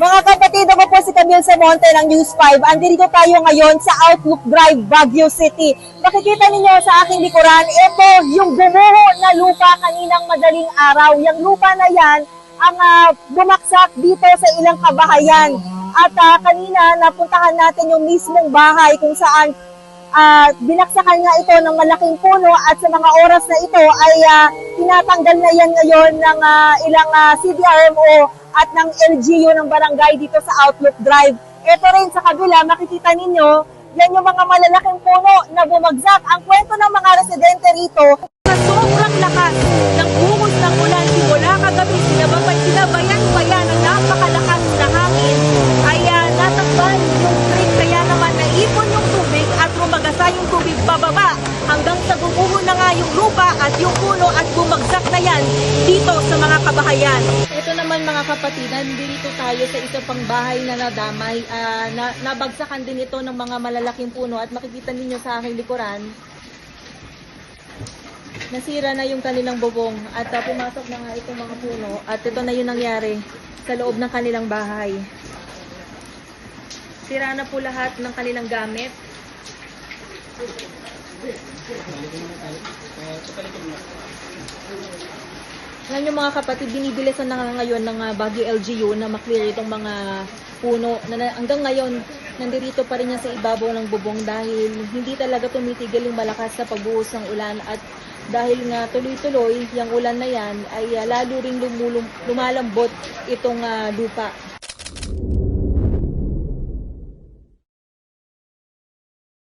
Mga kapatid, ako po si Camille Samonte ng News 5. Andito tayo ngayon sa Outlook Drive, Baguio City. Makikita ninyo sa aking likuran, ito yung gumuho na lupa kaninang madaling araw. Yung lupa na yan ang ah, bumaksak dito sa ilang kabahayan. At ah, kanina napuntahan natin yung mismong bahay kung saan ah, binaksakan nga ito ng malaking puno at sa mga oras na ito ay ah, tinatanggal na yan ngayon ng ah, ilang ah, CDRMO at ng LGU ng barangay dito sa Outlook Drive. Ito rin sa kabila, makikita ninyo, yan yung mga malalaking puno na bumagsak. Ang kwento ng mga residente rito, Sa sobrang lakas ng bungos ng ulan simula kagabi sinababay, sinabayan pa yan ng napakalakas na hangin ay uh, natakban yung creek kaya naman naipon yung tubig at rumagasa yung tubig bababa hanggang sa gumuho na nga yung lupa at yung puno at bumagsak na yan dito sa mga kabahayan. Ito naman mga kapatid, nandito tayo sa isang pang bahay na nadamay. Ah, na, nabagsakan din ito ng mga malalaking puno at makikita ninyo sa aking likuran nasira na yung kanilang bubong at uh, pumasok na nga itong mga puno at ito na yung nangyari sa loob ng kanilang bahay. Sira na po lahat ng kanilang gamit. Ngayon yung mga kapatid, binibilisan na nga ngayon ng uh, Baguio LGU na maklear itong mga puno na, hanggang ngayon nandirito pa rin yan sa ibabaw ng bubong dahil hindi talaga tumitigil yung malakas na pagbuhos ng ulan at dahil nga tuloy-tuloy yung ulan na yan ay uh, lalo ring lumulum, lumalambot itong uh, lupa